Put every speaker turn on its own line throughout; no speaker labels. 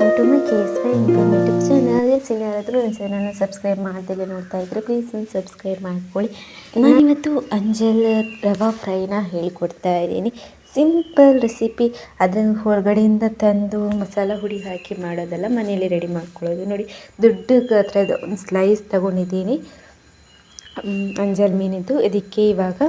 Welcome to my K S Y income YouTube channel ಯಾರಾದರೂ ನನ್ನ ಚಾನಲ್ನ ಸಬ್ಸ್ಕ್ರೈಬ್ ಮಾಡ್ತಿಲ್ಲ ನೋಡ್ತಾ ಇದ್ದರೆ ಪ್ಲೀಸ್ ಒಂದು ಸಬ್ಸ್ಕ್ರೈಬ್ ಮಾಡ್ಕೊಳ್ಳಿ. ನಾನಿವತ್ತು ಅಂಜಲ್ ರವಾ ಫ್ರೈನ ಹೇಳ್ಕೊಡ್ತಾ ಇದ್ದೀನಿ. ಸಿಂಪಲ್ ರೆಸಿಪಿ ಅದನ್ನು ಹೊರಗಡೆಯಿಂದ ತಂದು ಮಸಾಲ ಹುಡಿ ಹಾಕಿ ಮಾಡೋದಲ್ಲ ಮನೆಯಲ್ಲಿ ರೆಡಿ ಮಾಡ್ಕೊಳ್ಳೋದು. ನೋಡಿ, ದೊಡ್ಡ ಗಾತ್ರದ ಒಂದು ಸ್ಲೈಸ್ ತೊಗೊಂಡಿದ್ದೀನಿ. ಅಂಜಲ್ ಮೀನಿದ್ದು. ಇದಕ್ಕೆ ಇವಾಗ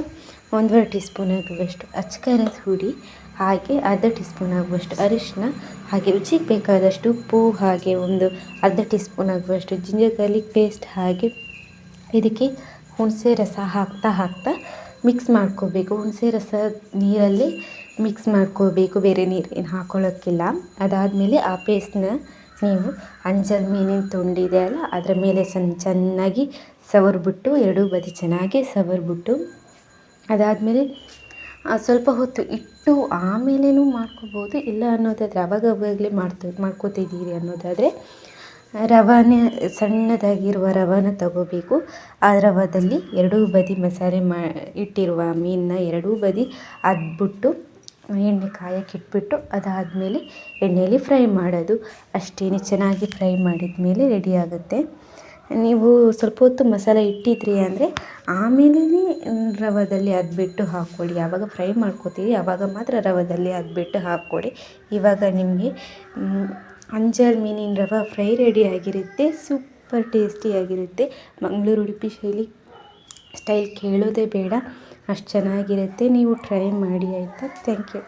ಒಂದೂವರೆ ಟೀ ಸ್ಪೂನ್ ಆಗುವಷ್ಟು ಅಚ್ಕರದ ಹುಡಿ. ಹಾಗೆ ಅರ್ಧ ಟೀ ಸ್ಪೂನ್ ಆಗುವಷ್ಟು ಅರಿಶಿನ ಹಾಗೆ ರುಚಿಗೆ ಬೇಕಾದಷ್ಟು ಉಪ್ಪು, ಹಾಗೆ ಒಂದು ಅರ್ಧ ಟೀ ಸ್ಪೂನ್ ಆಗುವಷ್ಟು ಜಿಂಜರ್ ಗಾರ್ಲಿಕ್ ಪೇಸ್ಟ್, ಹಾಗೆ ಇದಕ್ಕೆ ಹುಣಸೆ ರಸ ಹಾಕ್ತಾ ಹಾಕ್ತಾ ಮಿಕ್ಸ್ ಮಾಡ್ಕೋಬೇಕು. ಹುಣಸೆ ರಸ ನೀರಲ್ಲಿ ಮಿಕ್ಸ್ ಮಾಡ್ಕೋಬೇಕು, ಬೇರೆ ನೀರು ಏನು ಹಾಕೊಳ್ಳೋಕ್ಕಿಲ್ಲ. ಅದಾದಮೇಲೆ ಆ ಪೇಸ್ಟ್ನ ನೀವು ಅಂಜಲ್ ಮೀನಿನ ತುಂಡಿದೆ ಅಲ್ಲ, ಅದರ ಮೇಲೆ ಸಣ್ಣ ಚೆನ್ನಾಗಿ ಸವರ್ಬಿಟ್ಟು, ಎರಡೂ ಬದಿ ಚೆನ್ನಾಗಿ ಸವರ್ಬಿಟ್ಟು, ಅದಾದಮೇಲೆ ಸ್ವಲ್ಪ ಹೊತ್ತು ಇಟ್ಟು ಆಮೇಲೇನೂ ಮಾಡ್ಕೋಬೋದು? ಇಲ್ಲ ಅನ್ನೋದಾದರೆ ಅವಾಗ ಅವಾಗಲೇ ಮಾಡ್ತಾ, ಮಾಡ್ಕೋತಿದ್ದೀರಿ ಅನ್ನೋದಾದರೆ ರವಾನೆ, ಸಣ್ಣದಾಗಿರುವ ರವಾನ ತಗೋಬೇಕು. ಆ ರವಾದಲ್ಲಿ ಎರಡೂ ಬದಿ ಮಸಾಲೆ ಮಾ, ಇಟ್ಟಿರುವ ಮೀನನ್ನ ಎರಡೂ ಬದಿ ಅದ್ಬಿಟ್ಟು ಎಣ್ಣೆ ಕಾಯಕ್ಕೆ ಇಟ್ಬಿಟ್ಟು ಅದಾದಮೇಲೆ ಎಣ್ಣೆಯಲ್ಲಿ ಫ್ರೈ ಮಾಡೋದು. ಅಷ್ಟೇ ಚೆನ್ನಾಗಿ ಫ್ರೈ ಮಾಡಿದ ಮೇಲೆ ರೆಡಿ ಆಗುತ್ತೆ. ನೀವು ಸ್ವಲ್ಪ ಹೊತ್ತು ಮಸಾಲೆ ಇಟ್ಟಿದ್ರಿ ಅಂದರೆ ಆಮೇಲೇ ರವದಲ್ಲಿ ಅದ್ಬಿಟ್ಟು ಹಾಕ್ಕೊಳ್ಳಿ. ಯಾವಾಗ ಫ್ರೈ ಮಾಡ್ಕೋತೀವಿ ಆವಾಗ ಮಾತ್ರ ರವದಲ್ಲಿ ಅದ್ಬಿಟ್ಟು ಹಾಕ್ಕೊಳ್ಳಿ. ಇವಾಗ ನಿಮಗೆ ಅಂಜಲ್ ಮೀನಿನ ರವ ಫ್ರೈ ರೆಡಿ ಆಗಿರುತ್ತೆ, ಸೂಪರ್ ಟೇಸ್ಟಿಯಾಗಿರುತ್ತೆ ಮಂಗಳೂರು ಉಡುಪಿ ಶೈಲಿ ಸ್ಟೈಲ್ ಕೇಳೋದೇ ಬೇಡ. ಅಷ್ಟು ಚೆನ್ನಾಗಿರುತ್ತೆ. ನೀವು ಟ್ರೈ ಮಾಡಿ ಆಯಿತಾ? Thank you.